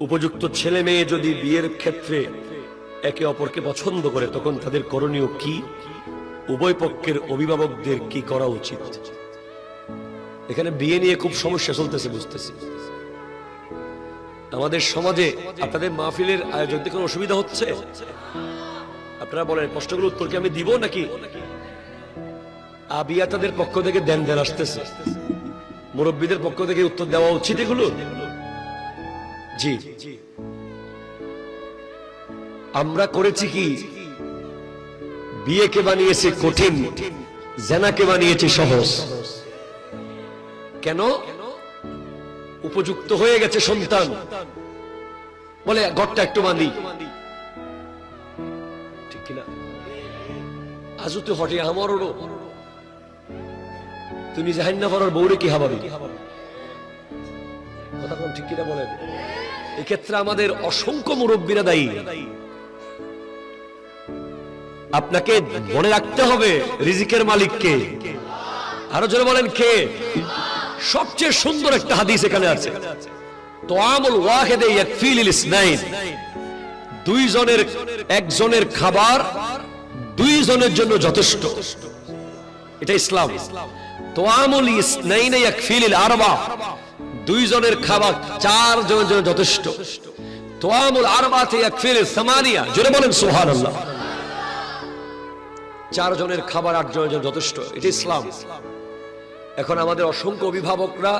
উপযুক্ত ছেলে মেয়ে যদি বিয়ের ক্ষেত্রে একে অপরকে পছন্দ করে, তখন তাদের করণীয় কি? উভয় পক্ষের অভিভাবকদের কি করা উচিত? এখানে বিয়ে নিয়ে খুব সমস্যা চলতেছে, বুঝতেছি। আমাদের সমাজে আপনাদের মাহফিলের আয়োজকদের কোনো অসুবিধা হচ্ছে? আপনারা বলেন প্রশ্নগুলো উত্তর কি আমি দিব নাকি? আবিয়া তাদের পক্ষ থেকে দেন দেন আসতেছে। মুরব্বীদের পক্ষ থেকে উত্তর দেওয়া উচিত এগুলো? জি। আমরা করেছি কি? বিয়েকে বানিয়েছে কঠিন, জেনাকে বানিয়েছে সহজ। কেন? উপযুক্ত হয়ে গেছে সন্তান। বলে, ঘরটা একটু বাঁধি। ঠিক কিনা? আজও তো হটে আমারও তুমি জাহান না বৌরে কি হাবাবি কথা কোন ঠিক কিনা বলেন? এক্ষেত্রে আমাদের অসংখ্য মুরব্বীরা দায়ী। আপনাকে মনে রাখতে হবে রিজিকের মালিককে। আরও জোরে বলেন কে? সবচেয়ে সুন্দর একটা হাদিস এখানে আছে। ওয়াহেদে ইসনাইন। দুইজনের, একজনের খাবার দুইজনের জন্য যথেষ্ট। এটা ইসলাম। তো আমল ইসনাইন ইয়াকফিল আরবা। দুইজনের খাবার চার জনের জন্য যথেষ্ট তো আমল আরবাতে সামানিয়া, জোরে বলেন খাবার জন্য যথেষ্ট, এটা ইসলাম। এখন আমাদের অসংখ্য অভিভাবকরা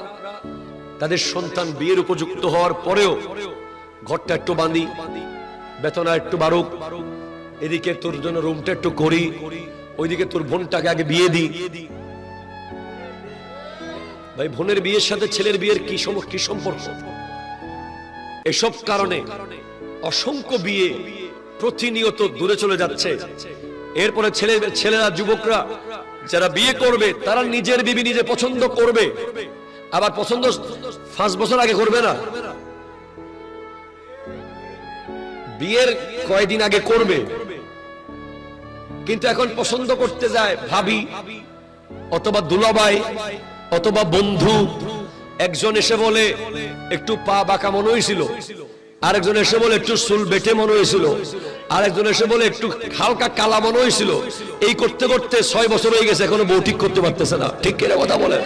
তাদের সন্তান বিয়ের উপযুক্ত হওয়ার পরেও ঘরটা একটু বাঁধি বেতনা একটু বাড়ুক, এদিকে তোর জন্য রুমটা একটু করি, ওইদিকে তোর বোনটাকে আগে বিয়ে দি ভাই, বোনের বিয়ের সাথে ছেলের বিয়ের কি কি সম্পর্ক? এসব কারণে অসংখ্য বিয়ে প্রতিনিয়ত দূরে চলে যাচ্ছে। এরপরে ছেলে, ছেলেরা, যুবকরা যারা বিয়ে করবে, তারা নিজের বিবি নিজে পছন্দ করবে। আবার পছন্দ পাঁচ বছর আগে করবে না। বিয়ের কয়দিন আগে করবে। কিন্তু এখন পছন্দ করতে যায় ভাবি অথবা দুলাভাই অথবা বন্ধু, একজন এসে বলে, একটু পা বাঁকা মনে হয়েছিল। আরেকজন এসে বলে, একটু চুল বেটে মনে হয়েছিল। আরেকজন এসে বলে, একটু হালকা কালা মনে হয়েছিল। এই করতে করতে ছয় বছর হয়ে গেছে, এখনও বউ ঠিক করতে পারতেছে না। ঠিক কিনা কথা বলে